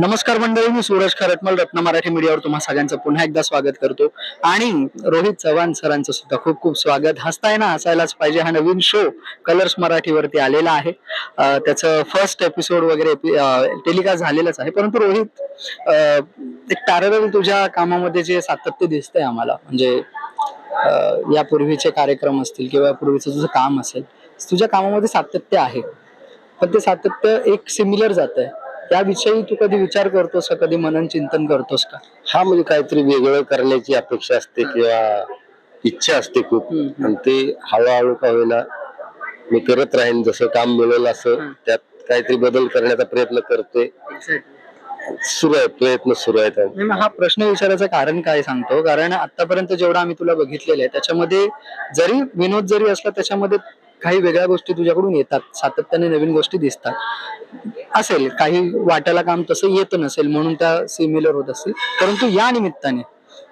नमस्कार मंडळी मी सूरज खरटमल रत्न मराठी मीडियावर तुम्हा सगळ्यांचं पुन्हा एकदा स्वागत करतो. आणि रोहित चव्हाण सरांचं सुद्धा खूप खूप स्वागत. हसताय ना हसायलाच पाहिजे हा नवीन शो कलर्स मराठीवरती आलेला आहे. त्याचं फर्स्ट एपिसोड वगैरे टेलिकास्ट झालेलंच आहे. परंतु रोहित एक पॅरल तुझ्या कामामध्ये जे सातत्य दिसतंय आम्हाला म्हणजे यापूर्वीचे कार्यक्रम असतील किंवा यापूर्वीचं तुझं काम असेल तुझ्या कामामध्ये सातत्य आहे. पण ते सातत्य एक सिमिलर जात आहे त्याविषयी तू कधी विचार करतोस का? कधी मनन चिंतन करतोस का? हा म्हणजे काहीतरी वेगळं करण्याची अपेक्षा असते किंवा इच्छा असते खूप. आणि ते हळूहळू का होईना मी करत राहीन जसं काम मिळेल असं. त्यात काहीतरी बदल करण्याचा प्रयत्न करतोय. सुरू आहे प्रयत्न सुरू आहेत. नाही, मग हा प्रश्न विचारायचं कारण काय सांगतो? कारण आतापर्यंत जेवढा आम्ही तुला बघितलेलं आहे त्याच्यामध्ये जरी विनोद जरी असला त्याच्यामध्ये काही वेगळ्या गोष्टी तुझ्याकडून येतात सातत्याने नवीन गोष्टी दिसतात. असेल काही वाटायला काम तसं येत नसेल म्हणून त्या सिमिलर होत असतील. परंतु या निमित्ताने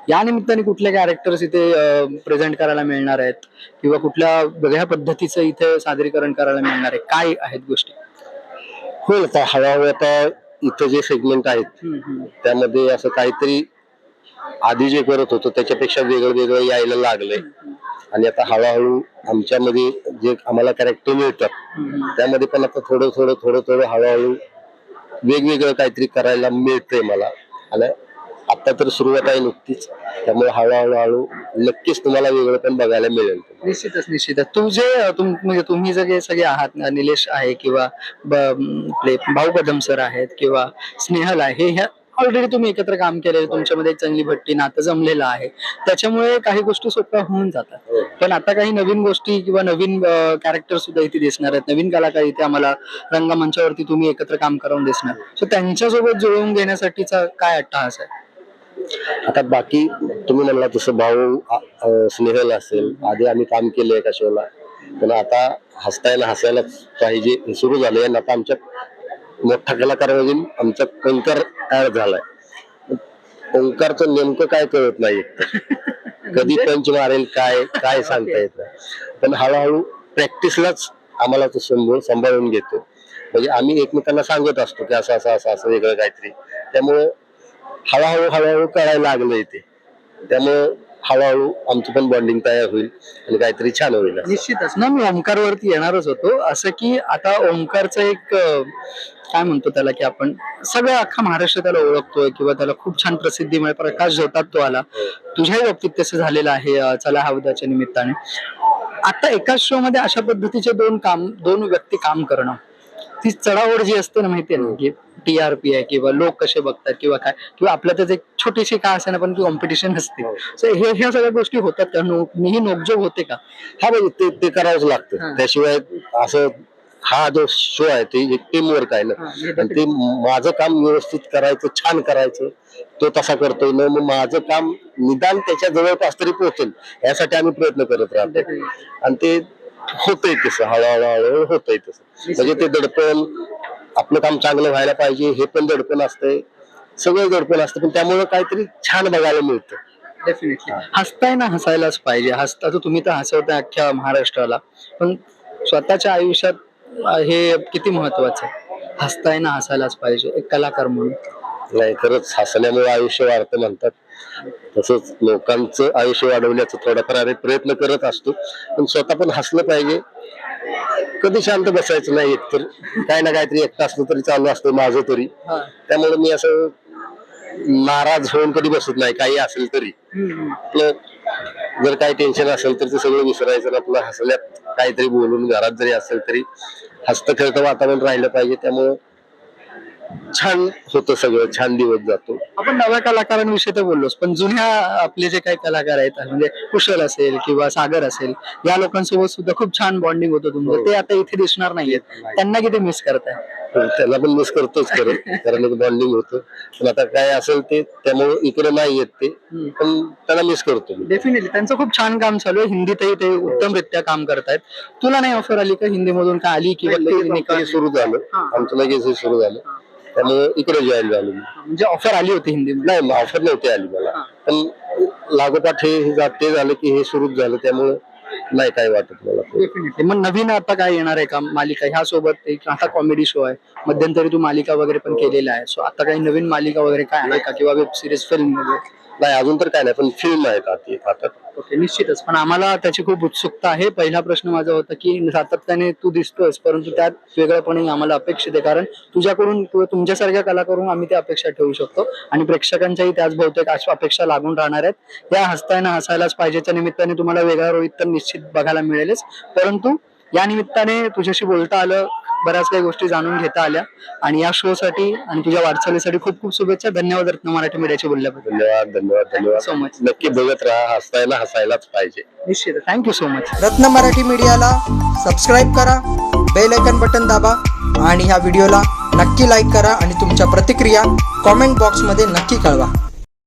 या निमित्ताने कुठले कॅरेक्टर्स इथे प्रेझेंट करायला मिळणार आहेत? किंवा कुठल्या वेगळ्या पद्धतीचं इथे सादरीकरण करायला मिळणार आहे? काय आहेत गोष्टी? होईल आता हळूहळू आता इथं जे सेगमेंट आहेत. त्यामध्ये असं काहीतरी आधी जे करत होतो त्याच्यापेक्षा वेगळं वेगळं यायला लागलंय. आणि आता हळूहळू आमच्यामध्ये जे आम्हाला कॅरेक्टर मिळतात त्यामध्ये पण आता थोडं थोडं थोडं थोडं हळूहळू वेगवेगळं काहीतरी करायला मिळतंय मला. आणि आता तर सुरुवात आहे नुकतीच. त्यामुळे हळूहळू हळू नक्कीच तुम्हाला वेगळं पण बघायला मिळेल. निश्चितच निश्चितच. तुमचे म्हणजे तुम्ही जे सगळे आहात ना, निलेश आहे किंवा भाऊ कदम सर आहेत किंवा स्नेहल आहे ह्या ऑलरेडी तुम्ही एकत्र काम केलेलं तुमच्यामध्ये एक चांगली भट्टी नातं जमलेलं आहे. त्याच्यामुळे काही गोष्टी सोप्या होऊन जातात. पण आता काही नवीन गोष्टी किंवा नवीन कॅरेक्टर सुद्धा इथे दिसणार आहेत. नवीन कलाकार इथे आम्हाला रंगमंचावरती तुम्ही एकत्र काम करून दिसणार. सो त्यांच्यासोबत जुळवून घेण्यासाठीचा काय अट्टहास आहे? आता बाकी तुम्ही म्हणला तसं भाऊ स्नेहल असेल. आधी आम्ही काम केलंय एका शोला. पण आता हसतायला हसायला पाहिजे. हे सुरू आणि आता आमच्या मोठा कलाकार म्हणजे आमचा ओंकार तयार झालाय. ओंकारचं नेमकं काय कळत नाही कधी पंच मारेल काय काय सांगता येत नाही. पण हळूहळू प्रॅक्टिसलाच आम्हाला तो संभाळ सांभाळून घेतो. म्हणजे आम्ही एकमेकांना सांगत असतो की असं असं असं असं वेगळं काहीतरी. त्यामुळं हळूहळू हळूहळू कळायला लागलं इथे त्यामुळं हळूहळू आमची पण बॉन्डिंग तयार होईल आणि काहीतरी छान होईल निश्चितच. ना मी ओंकार वरती येणारच होतो. असं की आता ओंकारचं एक काय म्हणतो त्याला की आपण सगळं अख्खा महाराष्ट्र त्याला ओळखतोय किंवा त्याला खूप छान प्रसिद्धी मिळेल प्रकाश जोतात तो आला. तुझ्याही बाबतीत तसं झालेलं आहे चला हौदाच्या निमित्ताने. आता एकाच शो मध्ये अशा पद्धतीचे दोन काम दोन व्यक्ती काम करणं. ती चढाओढ जी असते ना माहितीये ना की टीआरपी आहे किंवा लोक कसे बघतात किंवा काय किंवा आपल्यातच एक छोटीशी काय असे ना पण कॉम्पिटिशन असते. So हे ह्या सगळ्या गोष्टी होतात का? नो- ही नोकझोक होते का? हा म्हणजे ते ते करावंच हा. लागतं त्याशिवाय असं हा जो शो आहे ते टीम वर्क आहे ना. हा, हे आणि ते माझं काम व्यवस्थित करायचं छान करायचं तो तसा करतोय. ना मग माझं काम निदान त्याच्या जवळपास तरी पोहोचेल यासाठी आम्ही प्रयत्न करत राहतो. आणि ते होतंय तसं हळूहळू होतंय तसं. म्हणजे ते दडपण आपलं काम चांगलं व्हायला पाहिजे हे पण दडपण असतंय सगळं दडपण असतं पण त्यामुळे काहीतरी छान बघायला मिळतं. डेफिनेटली हसताय ना हसायलाच पाहिजे. हसता तर तुम्ही तर हसवताय अख्ख्या महाराष्ट्राला पण स्वतःच्या आयुष्यात हे किती महत्वाचं आहे? हसताय ना हसायलाच पाहिजे एक कलाकार म्हणून. नाही खरंच हसण्यामुळे आयुष्य वाढतं म्हणतात. तसंच लोकांचं आयुष्य वाढवण्याचा थोडाफार आम्ही प्रयत्न करत असतो. पण स्वतः पण हसलं पाहिजे. कधी शांत बसायचं नाही एकतर काय ना काहीतरी एकटं असलं तरी चालू असतं माझं तरी. त्यामुळे मी असं नाराज होऊन कधी बसत नाही काही असेल तरी. आपलं जर काही टेन्शन असेल तर ते सगळं विसरायचं आपलं हसल्यात काहीतरी बोलून घरात जरी असेल तरी हसतं खेळतं वातावरण राहिलं पाहिजे. त्यामुळं छान होतं सगळं छान दिवस जातो. आपण नव्या कलाकारांविषयी तर बोललोच पण जुन्या आपले जे काही कलाकार आहेत म्हणजे कुशल असेल किंवा सागर असेल या लोकांसोबत सुद्धा खूप छान बॉन्डिंग होतं तुमचं. ते आता इथे दिसणार नाहीयेत. त्यांना किती मिस करताय? तर त्याला पण मिस करतोच खरं कारण बॉन्डिंग होतं. पण आता काय असेल ते त्यामुळे इकडे नाही येत ते पण त्याला मिस करतो मी. डेफिनेटली त्यांचं खूप छान काम चालू आहे. हिंदीतही ते उत्तमरित्या काम करतायत. तुला नाही ऑफर आली का? हिंदीमधून का आली किंवा ते लगेच निकाल- आमचं सुरू झालं. हा. आमचं लगेच हे सुरू झालं. त्यामुळे इकडे जॉईन झालो मी म्हणजे ऑफर आली होती हिंदीमध्ये. नाही ऑफर नव्हती आली मला. पण लागोपाठ हे जा- ते झालं की हे सुरूच झालं त्यामुळे नाही काय वाटत मला. डेफिनेटली मग नवीन आता काय येणार आहे का मालिका? ह्या सोबत एक आता कॉमेडी शो आहे. मध्यंतरी तू मालिका वगैरे पण केलेला आहे. सो आता काही नवीन मालिका वगैरे काय आहे का किंवा वेब सिरीज फिल्म वगैरे नाही अजून तर काय नाही पण फिल्म आहे का ती आता ओके निश्चितच. पण आम्हाला त्याची खूप उत्सुकता आहे. पहिला प्रश्न माझा होता की सातत्याने तू दिसतोयस परंतु त्यात वेगळंपणे आम्हाला अपेक्षित आहे. कारण तुझ्याकडून किंवा तुमच्यासारख्या कलाकारून आम्ही त्या अपेक्षा ठेवू शकतो आणि प्रेक्षकांच्याही त्याच बहुतेक अशा अपेक्षा लागून राहणार आहेत. या हसताना हसायलाच पाहिजेच्या निमित्ताने तुम्हाला वेगळा रोहित तर निश्चित बघायला मिळेलच. परंतु या निमित्ताने तुझ्याशी बोलता आलं बऱ्याच काही गोष्टी जाणून घेता आल्या. आणि या शो साठी आणि तुझ्या वाटचालीसाठी खूप खूप शुभेच्छा. धन्यवाद रत्न मराठी मीडियाची बोलल्याबद्दल. धन्यवाद धन्यवाद सो धन्यवाद. मच नक्की बघत राहा हसतायला हसायलाच पाहिजे. निश्चित. थँक्यू सो मच रत्न मराठी मीडियाला सबस्क्राईब करा बेल आयकन बटन दाबा आणि ह्या व्हिडिओला नक्की लाईक करा आणि तुमच्या प्रतिक्रिया कॉमेंट बॉक्समध्ये नक्की कळवा.